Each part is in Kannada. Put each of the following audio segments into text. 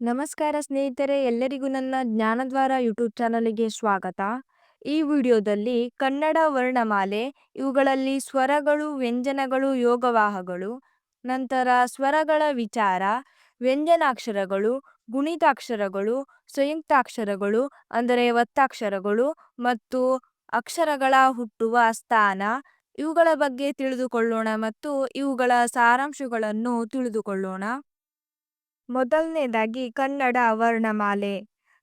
ನಮಸ್ಕಾರ ಸ್ನೇಹಿತರೆ, ಎಲ್ಲರಿಗೂ ನನ್ನ ಜ್ಞಾನದ್ವಾರ ಯೂಟ್ಯೂಬ್ ಚಾನಲ್ಗೆ ಸ್ವಾಗತ. ಈ ವಿಡಿಯೋದಲ್ಲಿ ಕನ್ನಡ ವರ್ಣಮಾಲೆ, ಇವುಗಳಲ್ಲಿ ಸ್ವರಗಳು, ವ್ಯಂಜನಗಳು, ಯೋಗವಾಹಗಳು, ನಂತರ ಸ್ವರಗಳ ವಿಚಾರ, ವ್ಯಂಜನಾಕ್ಷರಗಳು, ಗುಣಿತಾಕ್ಷರಗಳು, ಸಂಯುಕ್ತಾಕ್ಷರಗಳು, ಅಂದರೆ ಒತ್ತಾಕ್ಷರಗಳು ಮತ್ತು ಅಕ್ಷರಗಳ ಹುಟ್ಟುವ ಸ್ಥಾನ, ಇವುಗಳ ಬಗ್ಗೆ ತಿಳಿದುಕೊಳ್ಳೋಣ ಮತ್ತು ಇವುಗಳ ಸಾರಾಂಶಗಳನ್ನು ತಿಳಿದುಕೊಳ್ಳೋಣ. ಮೊದಲನೇದಾಗಿ ಕನ್ನಡ ವರ್ಣಮಾಲೆ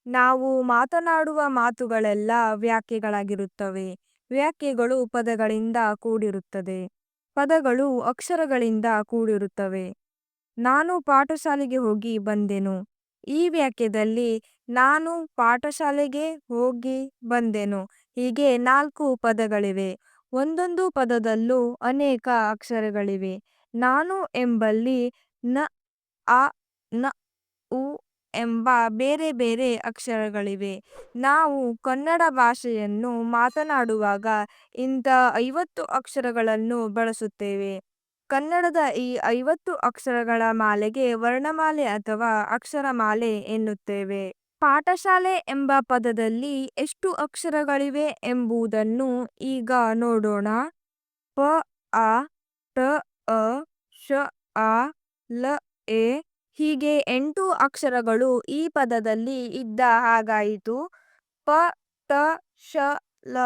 ನಾವು ಮಾತನಾಡುವ ಮಾತುಗಳೆಲ್ಲ ವ್ಯಾಖ್ಯೆಗಳಾಗಿರುತ್ತವೆ. ವ್ಯಾಖ್ಯೆಗಳು ಪದಗಳಿಂದ ಕೂಡಿರುತ್ತದೆ. ಪದಗಳು ಅಕ್ಷರಗಳಿಂದ ಕೂಡಿರುತ್ತವೆ. ನಾನು ಪಾಠಶಾಲೆಗೆ ಹೋಗಿ ಬಂದೆನು. ಈ ವ್ಯಾಖ್ಯದಲ್ಲಿ ನಾನು ಪಾಠಶಾಲೆಗೆ ಹೋಗಿ ಬಂದೆನು. ಹೀಗೆ ನಾಲ್ಕು ಪದಗಳಿವೆ. ಒಂದೊಂದು ಪದದಲ್ಲೂ ಅನೇಕ ಅಕ್ಷರಗಳಿವೆ. ನಾನು ಎಂಬಲ್ಲಿ ನ, ಆ ನ, ಉ ಎಂಬ ಬೇರೆ ಬೇರೆ ಅಕ್ಷರಗಳಿವೆ. ನಾವು ಕನ್ನಡ ಭಾಷೆಯನ್ನು ಮಾತನಾಡುವಾಗ ಇಂಥ ಐವತ್ತು ಅಕ್ಷರಗಳನ್ನು ಬಳಸುತ್ತೇವೆ. ಕನ್ನಡದ ಈ ಐವತ್ತು ಅಕ್ಷರಗಳ ಮಾಲೆಗೆ ವರ್ಣಮಾಲೆ ಅಥವಾ ಅಕ್ಷರಮಾಲೆ ಎನ್ನುತ್ತೇವೆ. ಪಾಠಶಾಲೆ ಎಂಬ ಪದದಲ್ಲಿ ಎಷ್ಟು ಅಕ್ಷರಗಳಿವೆ ಎಂಬುದನ್ನು ಈಗ ನೋಡೋಣ. ಪ ಆ ಟ ಅ, ಶ ಆ ಲ, ಎ ಹೀಗೆ ಎಂಟು ಅಕ್ಷರಗಳು ಈ ಪದದಲ್ಲಿ ಇದ್ದ ಹಾಗಾಯಿತು. ಪ, ಟ, ಶ, ಲ.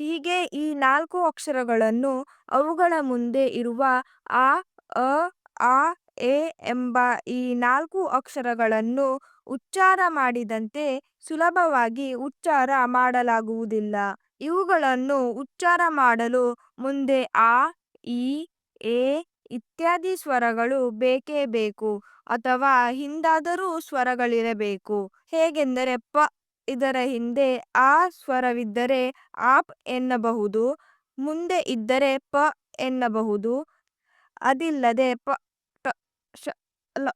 ಹೀಗೆ ಈ ನಾಲ್ಕು ಅಕ್ಷರಗಳನ್ನು ಅವುಗಳ ಮುಂದೆ ಇರುವ ಆ, ಅ, ಆ, ಎ ಎಂಬ ಈ ನಾಲ್ಕು ಅಕ್ಷರಗಳನ್ನು ಉಚ್ಚಾರ ಮಾಡಿದಂತೆ ಸುಲಭವಾಗಿ ಉಚ್ಚಾರ ಮಾಡಲಾಗುವುದಿಲ್ಲ. ಇವುಗಳನ್ನು ಉಚ್ಚಾರ ಮಾಡಲು ಮುಂದೆ ಆ ಇ ಎ ಇತ್ಯಾದಿ ಸ್ವರಗಳು ಬೇಕೇ ಬೇಕು ಅಥವಾ ಹಿಂದಾದರೂ ಸ್ವರಗಳಿರಬೇಕು. ಹೇಗೆಂದರೆ ಪ ಇದರ ಹಿಂದೆ ಆ ಸ್ವರವಿದ್ದರೆ ಆಪ್ ಎನ್ನಬಹುದು, ಮುಂದೆ ಇದ್ದರೆ ಪ ಎನ್ನಬಹುದು, ಅದಿಲ್ಲದೆ ಪ, ಟ, ಶ, ಲ.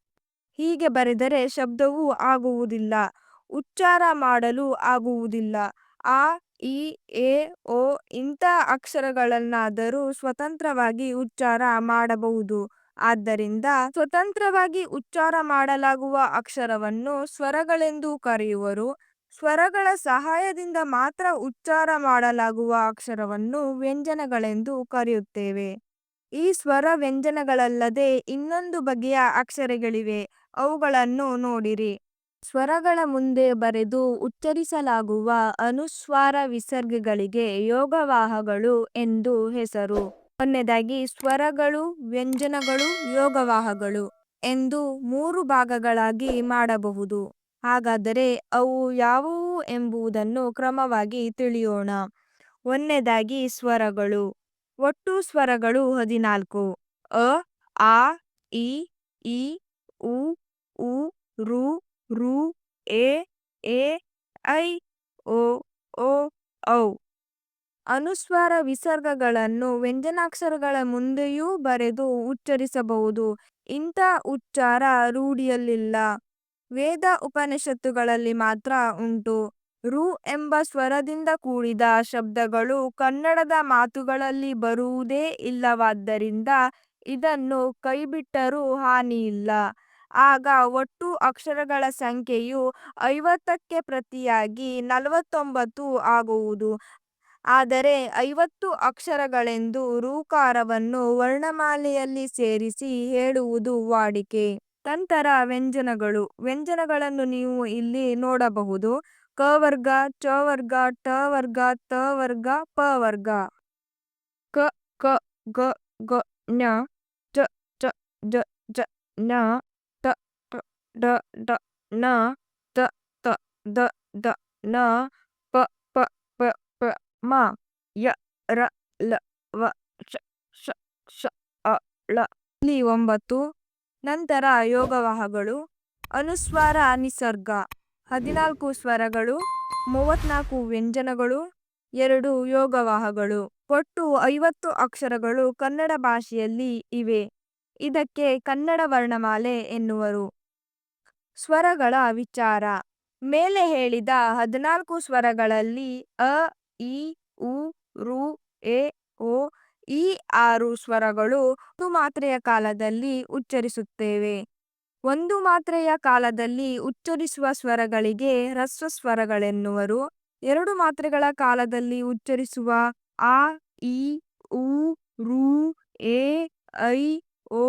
ಹೀಗೆ ಬರೆದರೆ ಶಬ್ದವೂ ಆಗುವುದಿಲ್ಲ, ಉಚ್ಚಾರ ಮಾಡಲು ಆಗುವುದಿಲ್ಲ, ಆ ಇ, ಎ ಓ ಇಂಥ ಅಕ್ಷರಗಳನ್ನಾದರೂ ಸ್ವತಂತ್ರವಾಗಿ ಉಚ್ಚಾರ ಮಾಡಬಹುದು. ಆದ್ದರಿಂದ ಸ್ವತಂತ್ರವಾಗಿ ಉಚ್ಚಾರ ಮಾಡಲಾಗುವ ಅಕ್ಷರವನ್ನು ಸ್ವರಗಳೆಂದು ಕರೆಯುವರು. ಸ್ವರಗಳ ಸಹಾಯದಿಂದ ಮಾತ್ರ ಉಚ್ಚಾರ ಮಾಡಲಾಗುವ ಅಕ್ಷರವನ್ನು ವ್ಯಂಜನಗಳೆಂದು ಕರೆಯುತ್ತೇವೆ. ಈ ಸ್ವರ ವ್ಯಂಜನಗಳಲ್ಲದೆ ಇನ್ನೊಂದು ಬಗೆಯ ಅಕ್ಷರಗಳಿವೆ. ಅವುಗಳನ್ನು ನೋಡಿರಿ. ಸ್ವರಗಳ ಮುಂದೆ ಬರೆದು ಉಚ್ಚರಿಸಲಾಗುವ ಅನುಸ್ವಾರ ವಿಸರ್ಗಗಳಿಗೆ ಯೋಗವಾಹಗಳು ಎಂದು ಹೆಸರು. ಒಂದನೇದಾಗಿ, ಸ್ವರಗಳು, ವ್ಯಂಜನಗಳು, ಯೋಗವಾಹಗಳು ಎಂದು ಮೂರು ಭಾಗಗಳಾಗಿ ಮಾಡಬಹುದು. ಹಾಗಾದರೆ ಅವು ಯಾವುವು ಎಂಬುದನ್ನು ಕ್ರಮವಾಗಿ ತಿಳಿಯೋಣ. ಒಂದನೇದಾಗಿ, ಸ್ವರಗಳು. ಒಟ್ಟು ಸ್ವರಗಳು ಹದಿನಾಲ್ಕು. ಅ, ಆ, ಇ ಈ ಉ ಉ, ರು ರು ಎ ಎ ಐ ಓ ಓ ಔ. ಅನುಸ್ವಾರ ವಿಸರ್ಗಗಳನ್ನು ವ್ಯಂಜನಾಕ್ಷರಗಳ ಮುಂದೆಯೂ ಬರೆದು ಉಚ್ಚರಿಸಬಹುದು. ಇಂಥ ಉಚ್ಚಾರ ರೂಢಿಯಲ್ಲಿಲ್ಲ. ವೇದ ಉಪನಿಷತ್ತುಗಳಲ್ಲಿ ಮಾತ್ರ ಉಂಟು. ರು ಎಂಬ ಸ್ವರದಿಂದ ಕೂಡಿದ ಶಬ್ದಗಳು ಕನ್ನಡದ ಮಾತುಗಳಲ್ಲಿ ಬರುವುದೇ ಇಲ್ಲವಾದ್ದರಿಂದ ಇದನ್ನು ಕೈಬಿಟ್ಟರೂ ಹಾನಿಯಿಲ್ಲ. ಆಗ ಒಟ್ಟು ಅಕ್ಷರಗಳ ಸಂಖ್ಯೆಯು ಐವತ್ತಕ್ಕೆ ಪ್ರತಿಯಾಗಿ ನಲವತ್ತೊಂಬತ್ತು ಆಗುವುದು. ಆದರೆ ಐವತ್ತು ಅಕ್ಷರಗಳೆಂದು ರೂಕಾರವನ್ನು ವರ್ಣಮಾಲೆಯಲ್ಲಿ ಸೇರಿಸಿ ಹೇಳುವುದು ವಾಡಿಕೆ. ನಂತರ ವ್ಯಂಜನಗಳು. ವ್ಯಂಜನಗಳನ್ನು ನೀವು ಇಲ್ಲಿ ನೋಡಬಹುದು. ಕ ವರ್ಗ, ಚ ವರ್ಗ ಟ ವರ್ಗ, ತ ವರ್ಗ, ಪ ವರ್ಗ. ಕ ಕ, ಗ ಗ ಚ ಚ ಜ ಜ ಟ ಡ ಡ, ನ, ತ ತ, ದ ದ, ನ, ಪ ಪ ಪ ಪ, ಮ, ಯ, ರ, ಲ, ವ, ಶ ಶ ಶ, ಅ, ಳ. ಇಲ್ಲಿ ಒಂಬತ್ತು. ನಂತರ ಯೋಗವಾಹಗಳು. ಅನುಸ್ವಾರ ನಿಸರ್ಗ. ಹದಿನಾಲ್ಕು ಸ್ವರಗಳು. ಮೂವತ್ನಾಲ್ಕು ವ್ಯಂಜನಗಳು. ಎರಡು ಯೋಗವಾಹಗಳು. ಒಟ್ಟು ಐವತ್ತು ಅಕ್ಷರಗಳು ಕನ್ನಡ ಭಾಷೆಯಲ್ಲಿ ಇವೆ. ಇದಕ್ಕೆ ಕನ್ನಡ ವರ್ಣಮಾಲೆ ಎನ್ನುವರು. ಸ್ವರಗಳ ವಿಚಾರ. ಮೇಲೆ ಹೇಳಿದ ಹದಿನಾಲ್ಕು ಸ್ವರಗಳಲ್ಲಿ ಅ, ಇ, ಉ, ರು, ಎ, ಓ, ಈ ಆರು ಸ್ವರಗಳು ಒಂದು ಮಾತ್ರೆಯ ಕಾಲದಲ್ಲಿ ಉಚ್ಚರಿಸುತ್ತೇವೆ. ಒಂದು ಮಾತ್ರೆಯ ಕಾಲದಲ್ಲಿ ಉಚ್ಚರಿಸುವ ಸ್ವರಗಳಿಗೆ ಹ್ರಸ್ವ ಸ್ವರಗಳೆನ್ನುವರು. ಎರಡು ಮಾತ್ರೆಗಳ ಕಾಲದಲ್ಲಿ ಉಚ್ಚರಿಸುವ ಆ, ಇ, ಉ, ರು, ಎ, ಐ, ಓ,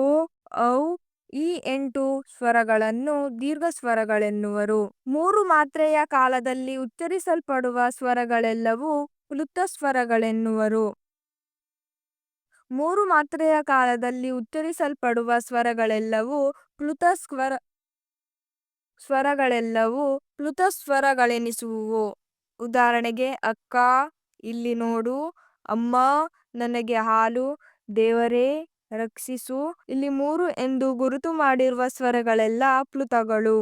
ಔ ಈ ಎಂಟು ಸ್ವರಗಳನ್ನು ದೀರ್ಘ ಸ್ವರಗಳೆನ್ನುವರು. ಮೂರು ಮಾತ್ರೆಯ ಕಾಲದಲ್ಲಿ ಉಚ್ಚರಿಸಲ್ಪಡುವ ಸ್ವರಗಳೆಲ್ಲವೂ ಕ್ಲುತ ಸ್ವರಗಳೆನ್ನುವರು. ಮೂರು ಮಾತ್ರೆಯ ಕಾಲದಲ್ಲಿ ಉಚ್ಚರಿಸಲ್ಪಡುವ ಸ್ವರಗಳೆಲ್ಲವೂ ಕ್ಲುತ ಸ್ವರ ಸ್ವರಗಳೆಲ್ಲವೂ ಕ್ಲುತ ಸ್ವರಗಳೆನಿಸುವುವು. ಉದಾಹರಣೆಗೆ, ಅಕ್ಕ, ಇಲ್ಲಿ ನೋಡು, ಅಮ್ಮ, ನನಗೆ ಹಾಲು, ದೇವರೇ ರಕ್ಷಿಸು. ಇಲ್ಲಿ ಮೂರು ಎಂದು ಗುರುತು ಮಾಡಿರುವ ಸ್ವರಗಳೆಲ್ಲ ಪ್ಲುತಗಳು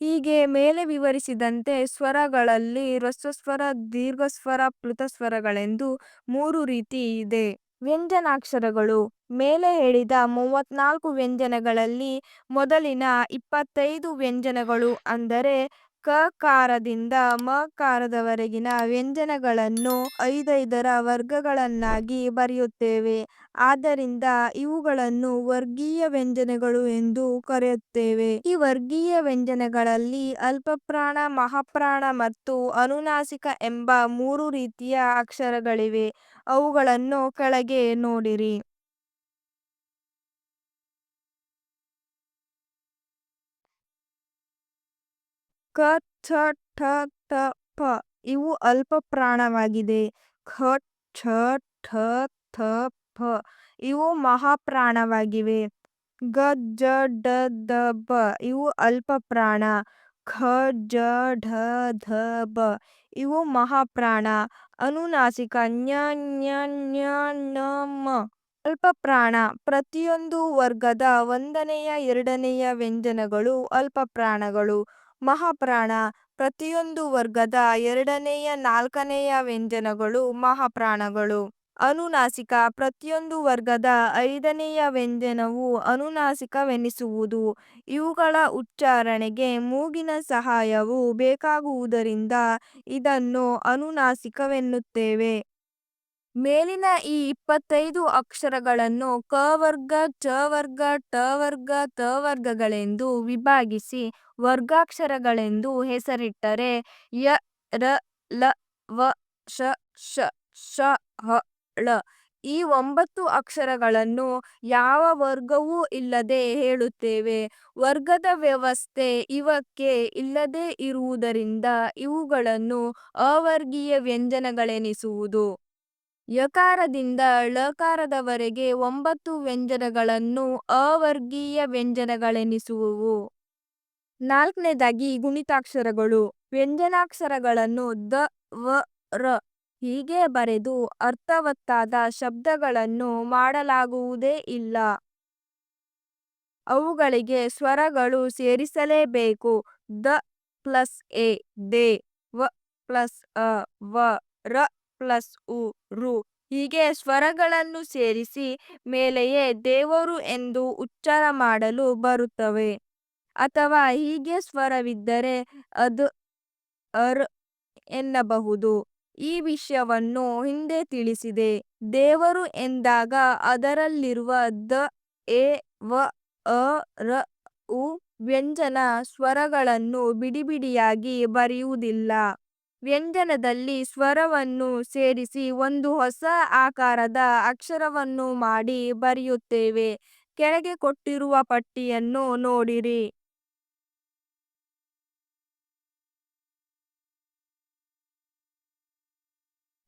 ಹೀಗೆ ಮೇಲೆ ವಿವರಿಸಿದಂತೆ ಸ್ವರಗಳಲ್ಲಿ ಹ್ರಸ್ವಸ್ವರ ದೀರ್ಘಸ್ವರ ಪ್ಲುತಸ್ವರಗಳೆಂದು ಮೂರು ರೀತಿ ಇದೆ. ವ್ಯಂಜನಾಕ್ಷರಗಳು. ಮೇಲೆ ಹೇಳಿದ ಮೂವತ್ನಾಲ್ಕು ವ್ಯಂಜನಗಳಲ್ಲಿ ಮೊದಲಿನ ಇಪ್ಪತ್ತೈದು ವ್ಯಂಜನಗಳು ಅಂದರೆ ಕಕಾರದಿಂದ ಕಾರದವರೆಗಿನ ವ್ಯಂಜನಗಳನ್ನು ಐದೈದರ ವರ್ಗಗಳನ್ನಾಗಿ ಬರೆಯುತ್ತೇವೆ. ಆದ್ದರಿಂದ ಇವುಗಳನ್ನು ವರ್ಗೀಯ ವ್ಯಂಜನಗಳು ಎಂದು ಕರೆಯುತ್ತೇವೆ. ಈ ವರ್ಗೀಯ ವ್ಯಂಜನಗಳಲ್ಲಿ ಅಲ್ಪಪ್ರಾಣ, ಮಹಾಪ್ರಾಣ ಮತ್ತು ಅನುನಾಸಿಕ ಎಂಬ ಮೂರು ರೀತಿಯ ಅಕ್ಷರಗಳಿವೆ. ಅವುಗಳನ್ನು ಕೆಳಗೆ ನೋಡಿರಿ. ಕ ಛ ಠ, ತ, ಪ ಇವು ಅಲ್ಪ ಪ್ರಾಣವಾಗಿದೆ. ಖ, ಛ, ಠ, ಥ ಫ ಇವು ಮಹಾಪ್ರಾಣವಾಗಿವೆ. ಗ, ಜ, ಡ, ದ, ಬ ಇವು ಅಲ್ಪಪ್ರಾಣ ಖ, ಜ, ಢ, ಧ, ಬ ಇವು ಮಹಾಪ್ರಾಣ. ಅನುನಾಸಿಕ ಞ ಞ ಞ ಣ ಮ ಅಲ್ಪಪ್ರಾಣ ಪ್ರತಿಯೊಂದು ವರ್ಗದ ಒಂದನೆಯ, ಎರಡನೆಯ ವ್ಯಂಜನಗಳು ಅಲ್ಪಪ್ರಾಣಗಳು ಮಹಾಪ್ರಾಣ ಪ್ರತಿಯೊಂದು ವರ್ಗದ ಎರಡನೆಯ ನಾಲ್ಕನೆಯ ವ್ಯಂಜನಗಳು ಮಹಾಪ್ರಾಣಗಳು. ಅನುನಾಸಿಕ ಪ್ರತಿಯೊಂದು ವರ್ಗದ ಐದನೆಯ ವ್ಯಂಜನವು ಅನುನಾಸಿಕವೆನಿಸುವುದು. ಇವುಗಳ ಉಚ್ಚಾರಣೆಗೆ ಮೂಗಿನ ಸಹಾಯವು ಬೇಕಾಗುವುದರಿಂದ ಇದನ್ನು ಅನುನಾಸಿಕವೆನ್ನುತ್ತೇವೆ. ಮೇಲಿನ ಈ ಇಪ್ಪತ್ತೈದು ಅಕ್ಷರಗಳನ್ನು ಕ ವರ್ಗ, ಚ ವರ್ಗ, ಟ ವರ್ಗ, ತ ವರ್ಗಗಳೆಂದು ವಿಭಾಗಿಸಿ ವರ್ಗಾಕ್ಷರಗಳೆಂದು ಹೆಸರಿಟ್ಟರೆ ಯ, ರ, ಲ, ವ, ಶ ಶ ಷ ಹ, ಳ. ಈ ಒಂಬತ್ತು ಅಕ್ಷರಗಳನ್ನು ಯಾವ ವರ್ಗವೂ ಇಲ್ಲದೆ ಹೇಳುತ್ತೇವೆ. ವರ್ಗದ ವ್ಯವಸ್ಥೆ ಇವಕ್ಕೆ ಇಲ್ಲದೆ ಇರುವುದರಿಂದ ಇವುಗಳನ್ನು ಅವರ್ಗೀಯ ವ್ಯಂಜನಗಳೆನಿಸುವುದು. ಯಕಾರದಿಂದ ಳಕಾರದವರೆಗೆ ಒಂಬತ್ತು ವ್ಯಂಜನಗಳನ್ನು ಅವರ್ಗೀಯ ವ್ಯಂಜನಗಳೆನಿಸುವುವು. ನಾಲ್ಕನೇದಾಗಿ ಗುಣಿತಾಕ್ಷರಗಳು. ವ್ಯಂಜನಾಕ್ಷರಗಳನ್ನು ದ, ವ, ರ ಹೀಗೆ ಬರೆದು ಅರ್ಥವತ್ತಾದ ಶಬ್ದಗಳನ್ನು ಮಾಡಲಾಗುವುದೇ ಇಲ್ಲ. ಅವುಗಳಿಗೆ ಸ್ವರಗಳು ಸೇರಿಸಲೇಬೇಕು. ದ ಪ್ಲಸ್ ಎ, ದೆ, ವ ಪ್ಲಸ್ ಅ, ವ, ರ ಪ್ಲಸ್ ಉ, ರು ಹೀಗೆ ಸ್ವರಗಳನ್ನು ಸೇರಿಸಿ ಮೇಲೆಯೇ ದೇವರು ಎಂದು ಉಚ್ಚಾರ ಮಾಡಲು ಬರುತ್ತವೆ. ಅಥವಾ ಹೀಗೆ ಸ್ವರವಿದ್ದರೆ ಅದು ಅರ್ ಎನ್ನಬಹುದು. ಈ ವಿಷಯವನ್ನು ಹಿಂದೆ ತಿಳಿಸಿದೆ. ದೇವರು ಎಂದಾಗ ಅದರಲ್ಲಿರುವ ದ, ಎ, ವ, ಅ, ರ, ಉ ವ್ಯಂಜನ ಸ್ವರಗಳನ್ನು ಬಿಡಿಬಿಡಿಯಾಗಿ ಬರೆಯುವುದಿಲ್ಲ. ವ್ಯಂಜನದಲ್ಲಿ ಸ್ವರವನ್ನು ಸೇರಿಸಿ ಒಂದು ಹೊಸ ಆಕಾರದ ಅಕ್ಷರವನ್ನು ಮಾಡಿ ಬರೆಯುತ್ತೇವೆ. ಕೆಳಗೆ ಕೊಟ್ಟಿರುವ ಪಟ್ಟಿಯನ್ನು ನೋಡಿರಿ.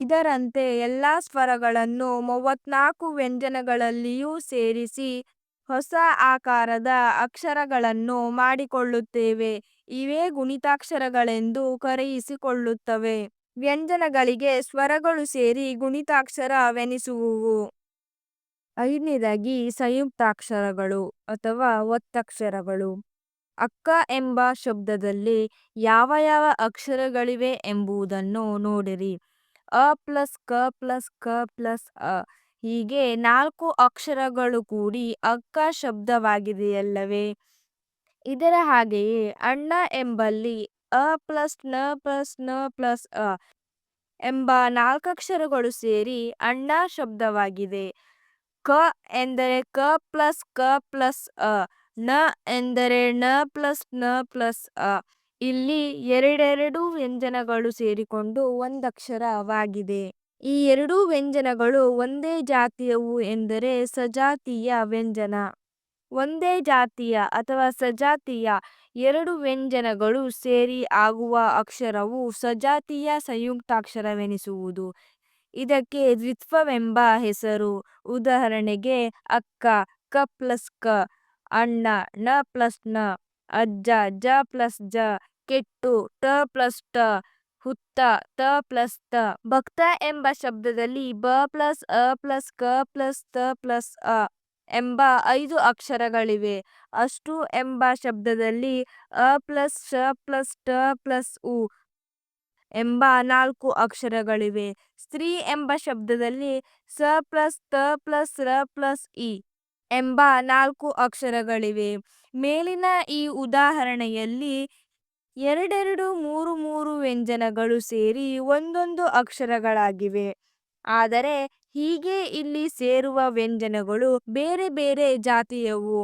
ಇದರಂತೆ ಎಲ್ಲಾ ಸ್ವರಗಳನ್ನು ಮೂವತ್ನಾಲ್ಕು ವ್ಯಂಜನಗಳಲ್ಲಿಯೂ ಸೇರಿಸಿ ಹೊಸ ಆಕಾರದ ಅಕ್ಷರಗಳನ್ನು ಮಾಡಿಕೊಳ್ಳುತ್ತೇವೆ. ಇವೇ ಗುಣಿತಾಕ್ಷರಗಳೆಂದು ಕರೆಯಿಸಿಕೊಳ್ಳುತ್ತವೆ. ವ್ಯಂಜನಗಳಿಗೆ ಸ್ವರಗಳು ಸೇರಿ ಗುಣಿತಾಕ್ಷರವೆನಿಸುವುವು. ಐದನೇದಾಗಿ ಸಂಯುಕ್ತಾಕ್ಷರಗಳು ಅಥವಾ ಒತ್ತಕ್ಷರಗಳು. ಅಕ್ಕ ಎಂಬ ಶಬ್ದದಲ್ಲಿ ಯಾವ ಯಾವ ಅಕ್ಷರಗಳಿವೆ ಎಂಬುದನ್ನು ನೋಡಿರಿ. ಅ ಪ್ಲಸ್ ಕ ಪ್ಲಸ್ ಕ ಪ್ಲಸ್ ಅ. ಹೀಗೆ ನಾಲ್ಕು ಅಕ್ಷರಗಳು ಕೂಡಿ ಅಕ್ಕ ಶಬ್ದವಾಗಿದೆಯಲ್ಲವೇ? ಇದರ ಹಾಗೆಯೇ ಅಣ್ಣ ಎಂಬಲ್ಲಿ ಅ ಪ್ಲಸ್ನ ಪ್ಲಸ್ನ ಪ್ಲಸ್ ಅ ಎಂಬ ನಾಲ್ಕಕ್ಷರಗಳು ಸೇರಿ ಅಣ್ಣ ಶಬ್ದವಾಗಿದೆ. ಕ ಎಂದರೆ ಕ ಪ್ಲಸ್ ಕ ಪ್ಲಸ್ ಅ, ನ ಎಂದರೆ ನ ಪ್ಲಸ್ನ ಪ್ಲಸ್ ಅ, ಇಲ್ಲಿ ಎರಡೆರಡು ವ್ಯಂಜನಗಳು ಸೇರಿಕೊಂಡು ಒಂದಕ್ಷರವಾಗಿದೆ ಈ ಎರಡೂ ವ್ಯಂಜನಗಳು ಒಂದೇ ಜಾತಿಯವು ಎಂದರೆ ಸಜಾತಿಯ ವ್ಯಂಜನ. ಒಂದೇ ಜಾತಿಯ ಅಥವಾ ಸಜಾತಿಯ ಎರಡು ವ್ಯಂಜನಗಳು ಸೇರಿ ಆಗುವ ಅಕ್ಷರವು ಸಜಾತಿಯ ಸಂಯುಕ್ತಾಕ್ಷರವೆನಿಸುವುದು. ಇದಕ್ಕೆ ದ್ವಿತ್ವವೆಂಬ ಹೆಸರು. ಉದಾಹರಣೆಗೆ, ಅಕ್ಕ, ಕ ಪ್ಲಸ್ ಕ, ಅಣ್ಣ, ಣ ಪ್ಲಸ್ನ ಅಜ್ಜ, ಜ ಪ್ಲಸ್ ಜ, ಕೆಟ್ಟು, ಟ ಪ್ಲಸ್ ಟ, ಹುತ್ತ, ತ ಪ್ಲಸ್ ತ. ಭಕ್ತ ಎಂಬ ಶಬ್ದದಲ್ಲಿ ಬ ಪ್ಲಸ್ ಅ ಪ್ಲಸ್ ಕ ಪ್ಲಸ್ ತ ಪ್ಲಸ್ ಅ. ಎಂಬ ಐದು ಅಕ್ಷರಗಳಿವೆ. ಅಷ್ಟು ಎಂಬ ಶಬ್ದದಲ್ಲಿ ಅ ಪ್ಲಸ್ ಶ ಪ್ಲಸ್ ಟ ಪ್ಲಸ್ ಉ ಎಂಬ ನಾಲ್ಕು ಅಕ್ಷರಗಳಿವೆ. ಸ್ತ್ರೀ ಎಂಬ ಶಬ್ದದಲ್ಲಿ ಸ ಪ್ಲಸ್ ತ ಪ್ಲಸ್ ರ ಪ್ಲಸ್ ಇ ಎಂಬ ನಾಲ್ಕು ಅಕ್ಷರಗಳಿವೆ. ಮೇಲಿನ ಈ ಉದಾಹರಣೆಯಲ್ಲಿ ಎರಡೆರಡು ಮೂರು ಮೂರು ವ್ಯಂಜನಗಳು ಸೇರಿ ಒಂದೊಂದು ಅಕ್ಷರಗಳಾಗಿವೆ. ಆದರೆ ಹೀಗೆ ಇಲ್ಲಿ ಸೇರುವ ವ್ಯಂಜನಗಳು ಬೇರೆ ಬೇರೆ ಜಾತಿಯವು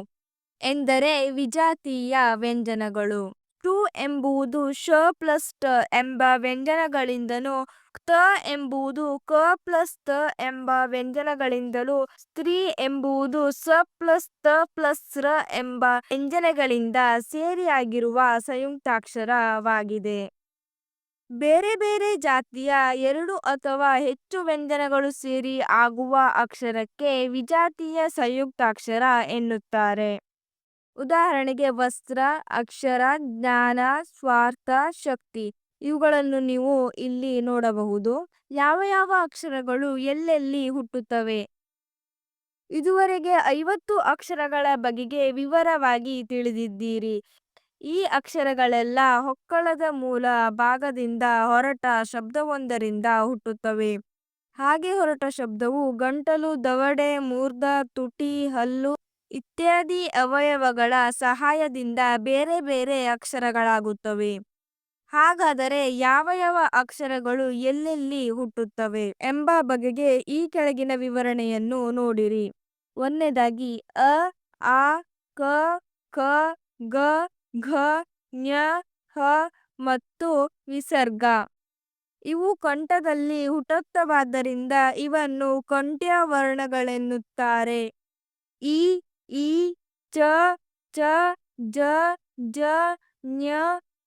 ಎಂದರೆ ವಿಜಾತೀಯ ವ್ಯಂಜನಗಳು. ಟು ಎಂಬುದು ಶ ಪ್ಲಸ್ ಟ ಎಂಬ ವ್ಯಂಜನಗಳಿಂದಲೂ, ತ ಎಂಬುದು ಕ ಪ್ಲಸ್ ತ ಎಂಬ ವ್ಯಂಜನಗಳಿಂದಲೂ, ಸ್ತ್ರೀ ಎಂಬುದು ಸ ಪ್ಲಸ್ ತ ಪ್ಲಸ್ ರ ಎಂಬ ವ್ಯಂಜನಗಳಿಂದ ಸೇರಿಯಾಗಿರುವ ಸಂಯುಕ್ತಾಕ್ಷರವಾಗಿದೆ. ಬೇರೆ ಬೇರೆ ಜಾತಿಯ ಎರಡು ಅಥವಾ ಹೆಚ್ಚು ವ್ಯಂಜನಗಳು ಸೇರಿ ಆಗುವ ಅಕ್ಷರಕ್ಕೆ ವಿಜಾತೀಯ ಸಂಯುಕ್ತಾಕ್ಷರ ಎನ್ನುತ್ತಾರೆ. ಉದಾಹರಣೆಗೆ ವಸ್ತ್ರ, ಅಕ್ಷರ, ಜ್ಞಾನ, ಸ್ವಾರ್ಥ, ಶಕ್ತಿ ಇವುಗಳನ್ನು ನೀವು ಇಲ್ಲಿ ನೋಡಬಹುದು. ಯಾವ ಯಾವ ಅಕ್ಷರಗಳು ಎಲ್ಲೆಲ್ಲಿ ಹುಟ್ಟುತ್ತವೆ? ಇದುವರೆಗೆ ಐವತ್ತು ಅಕ್ಷರಗಳ ಬಗೆಗೆ ವಿವರವಾಗಿ ತಿಳಿದಿದ್ದೀರಿ. ಈ ಅಕ್ಷರಗಳೆಲ್ಲ ಹೊಕ್ಕಳದ ಮೂಲ ಭಾಗದಿಂದ ಹೊರಟ ಶಬ್ದವೊಂದರಿಂದ ಹುಟ್ಟುತ್ತವೆ. ಹಾಗೆ ಹೊರಟ ಶಬ್ದವು ಗಂಟಲು, ದವಡೆ, ಮೂರ್ಧ, ತುಟಿ, ಹಲ್ಲು ಇತ್ಯಾದಿ ಅವಯವಗಳ ಸಹಾಯದಿಂದ ಬೇರೆ ಬೇರೆ ಅಕ್ಷರಗಳಾಗುತ್ತವೆ. ಹಾಗಾದರೆ ಯಾವ ಯಾವ ಅಕ್ಷರಗಳು ಎಲ್ಲೆಲ್ಲಿ ಹುಟ್ಟುತ್ತವೆ ಎಂಬ ಬಗೆಗೆ ಈ ಕೆಳಗಿನ ವಿವರಣೆಯನ್ನು ನೋಡಿರಿ. ಒಂದನೇದಾಗಿ ಅ, ಆ, ಕ ಕ, ಗ ಘ, ಞ, ಹ ಮತ್ತು ವಿಸರ್ಗ. ಇವು ಕಂಠದಲ್ಲಿ ಹುಟ್ಟುತ್ತವಾದ್ದರಿಂದ ಇವನ್ನು ಕಂಠ್ಯ ವರ್ಣಗಳೆನ್ನುತ್ತಾರೆ. ಇ ಈ ಚ ಚ, ಜ ಜ, ಞ,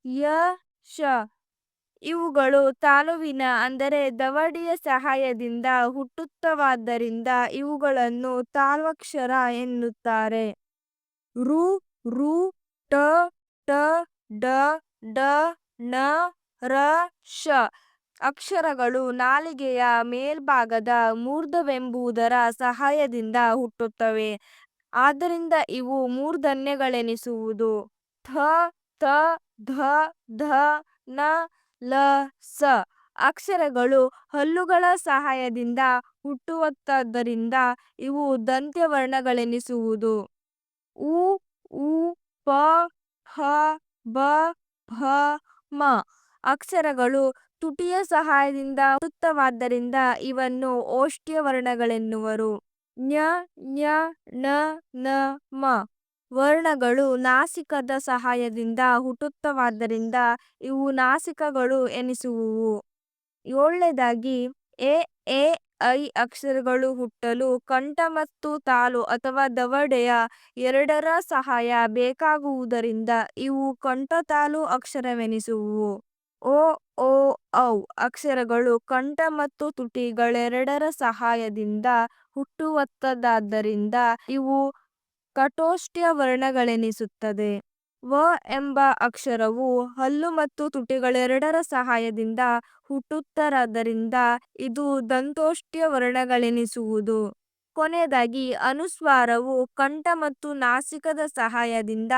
ಯ ಶ ಇವುಗಳು ತಾಲುವಿನ, ಅಂದರೆ ದವಡಿಯ ಸಹಾಯದಿಂದ ಹುಟ್ಟುತ್ತವಾದ್ದರಿಂದ ಇವುಗಳನ್ನು ತಾಲ್ವಕ್ಷರ ಎನ್ನುತ್ತಾರೆ. ರು ರು, ಟ ಟ, ಡ ಡ, ಣ, ರ, ಶ ಅಕ್ಷರಗಳು ನಾಲಿಗೆಯ ಮೇಲ್ಭಾಗದ ಮೂರ್ಧವೆಂಬುದರ ಸಹಾಯದಿಂದ ಹುಟ್ಟುತ್ತವೆ. ಆದ್ದರಿಂದ ಇವು ಮೂರ್ಧನ್ಯಗಳೆನಿಸುವುದು. ಥ, ತ, ಧ ಧ, ನ, ಲ, ಸ ಅಕ್ಷರಗಳು ಹಲ್ಲುಗಳ ಸಹಾಯದಿಂದ ಹುಟ್ಟುವತ್ತಾದ್ದರಿಂದ ಇವು ದಂತ್ಯವರ್ಣಗಳೆನಿಸುವುದು. ಉ ಉ, ಪ ಹ, ಬ, ಭ, ಮ ಅಕ್ಷರಗಳು ತುಟಿಯ ಸಹಾಯದಿಂದ ಹುಟ್ಟುತ್ತವಾದ್ದರಿಂದ ಇವನ್ನು ಓಷ್ಟ್ಯವರ್ಣಗಳೆನ್ನುವರು ಞ ಞ ಣ ನ, ಮ ವರ್ಣಗಳು ನಾಸಿಕದ ಸಹಾಯದಿಂದ ಹುಟ್ಟುತ್ತವಾದ್ದರಿಂದ ಇವು ನಾಸಿಕಗಳು ಎನಿಸುವುವು. ಏಳನೇದಾಗಿ, ಎ ಎ ಐ ಅಕ್ಷರಗಳು ಹುಟ್ಟಲು, ಕಂಠ ಮತ್ತು ತಾಲು ಅಥವಾ ದವಡೆಯ ಎರಡರ ಸಹಾಯ ಬೇಕಾಗುವುದರಿಂದ ಇವು ಕಂಠತಾಲು ಅಕ್ಷರವೆನಿಸುವುವು ಓ ಓ, ಔ ಅಕ್ಷರಗಳು ಕಂಠ ಮತ್ತು ತುಟಿಗಳೆರಡರ ಸಹಾಯದಿಂದ ಹುಟ್ಟುವತ್ತದಾದ್ದರಿಂದ ಇವು ಕಟೋಷ್ಟ್ಯ ವರ್ಣಗಳೆನಿಸುತ್ತದೆ ವ ಎಂಬ ಅಕ್ಷರವು ಹಲ್ಲು ಮತ್ತು ತುಟಿಗಳೆರಡರ ಸಹಾಯದಿಂದ ಹುಟ್ಟುತ್ತರಾದ್ದರಿಂದ ಇದು ದಂತೋಷ್ಟ್ಯ ವರ್ಣಗಳೆನಿಸುವುದು. ಕೊನೆಯದಾಗಿ ಅನುಸ್ವಾರವು ಕಂಠ ಮತ್ತು ನಾಸಿಕದ ಸಹಾಯದಿಂದ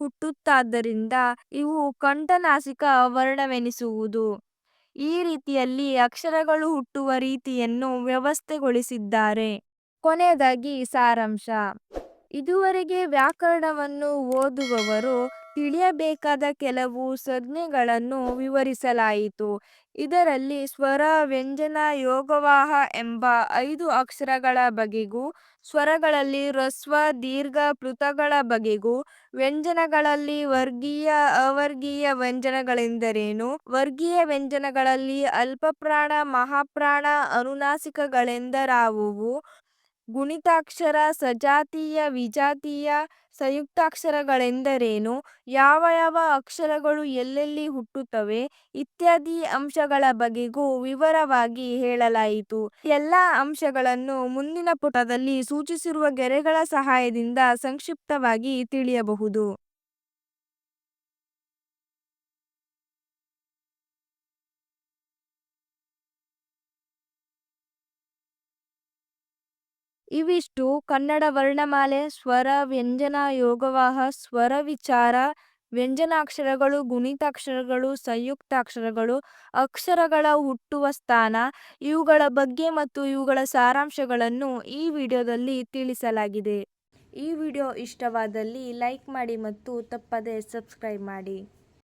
ಹುಟ್ಟುತ್ತಾದ್ದರಿಂದ ಇವು ಕಂಠನಾಸಿಕ ವರ್ಣವೆನಿಸುವುದು. ಈ ರೀತಿಯಲ್ಲಿ ಅಕ್ಷರಗಳು ಹುಟ್ಟುವ ರೀತಿಯನ್ನು ವ್ಯವಸ್ಥೆಗೊಳಿಸಿದ್ದಾರೆ. ಕೊನೆಯದಾಗಿ ಸಾರಾಂಶ. ಇದುವರೆಗೆ ವ್ಯಾಕರಣವನ್ನು ಓದುವವರು ತಿಳಿಯಬೇಕಾದ ಕೆಲವು ಸಂಜ್ಞೆಗಳನ್ನು ವಿವರಿಸಲಾಯಿತು. ಇದರಲ್ಲಿ ಸ್ವರ, ವ್ಯಂಜನ, ಯೋಗವಾಹ ಎಂಬ ಐದು ಅಕ್ಷರಗಳ ಬಗೆಗೂ, ಸ್ವರಗಳಲ್ಲಿ ಹ್ರಸ್ವ, ದೀರ್ಘ, ಪೃಥಗಳ ಬಗೆಗೂ, ವ್ಯಂಜನಗಳಲ್ಲಿ ವರ್ಗೀಯ, ಅವರ್ಗೀಯ ವ್ಯಂಜನಗಳೆಂದರೇನು, ವರ್ಗೀಯ ವ್ಯಂಜನಗಳಲ್ಲಿ ಅಲ್ಪಪ್ರಾಣ, ಮಹಾಪ್ರಾಣ, ಅನುನಾಸಿಕಗಳೆಂದರಾವುವು, ಗುಣಿತಾಕ್ಷರ, ಸಜಾತೀಯ, ವಿಜಾತೀಯ, ಸಂಯುಕ್ತಾಕ್ಷರಗಳೆಂದರೇನು, ಯಾವ ಯಾವ ಅಕ್ಷರಗಳು ಎಲ್ಲೆಲ್ಲಿ ಹುಟ್ಟುತ್ತವೆ ಇತ್ಯಾದಿ ಅಂಶಗಳ ಬಗೆಗೂ ವಿವರವಾಗಿ ಹೇಳಲಾಯಿತು. ಎಲ್ಲ ಅಂಶಗಳನ್ನು ಮುಂದಿನ ಪುಟದಲ್ಲಿ ಸೂಚಿಸಿರುವ ಗೆರೆಗಳ ಸಹಾಯದಿಂದ ಸಂಕ್ಷಿಪ್ತವಾಗಿ ತಿಳಿಯಬಹುದು. ಇವಿಷ್ಟು ಕನ್ನಡ ವರ್ಣಮಾಲೆ, ಸ್ವರ, ವ್ಯಂಜನ, ಯೋಗವಾಹ, ಸ್ವರ ವಿಚಾರ ವ್ಯಂಜನಾಕ್ಷರಗಳು, ಗುಣಿತಾಕ್ಷರಗಳು, ಸಂಯುಕ್ತಾಕ್ಷರಗಳು, ಅಕ್ಷರಗಳ ಹುಟ್ಟುವ ಸ್ಥಾನ, ಇವುಗಳ ಬಗ್ಗೆ ಮತ್ತು ಇವುಗಳ ಸಾರಾಂಶಗಳನ್ನು ಈ ವಿಡಿಯೋದಲ್ಲಿ ತಿಳಿಸಲಾಗಿದೆ. ಈ ವಿಡಿಯೋ ಇಷ್ಟವಾದಲ್ಲಿ ಲೈಕ್ ಮಾಡಿ ಮತ್ತು ತಪ್ಪದೆ ಸಬ್ಸ್ಕ್ರೈಬ್ ಮಾಡಿ.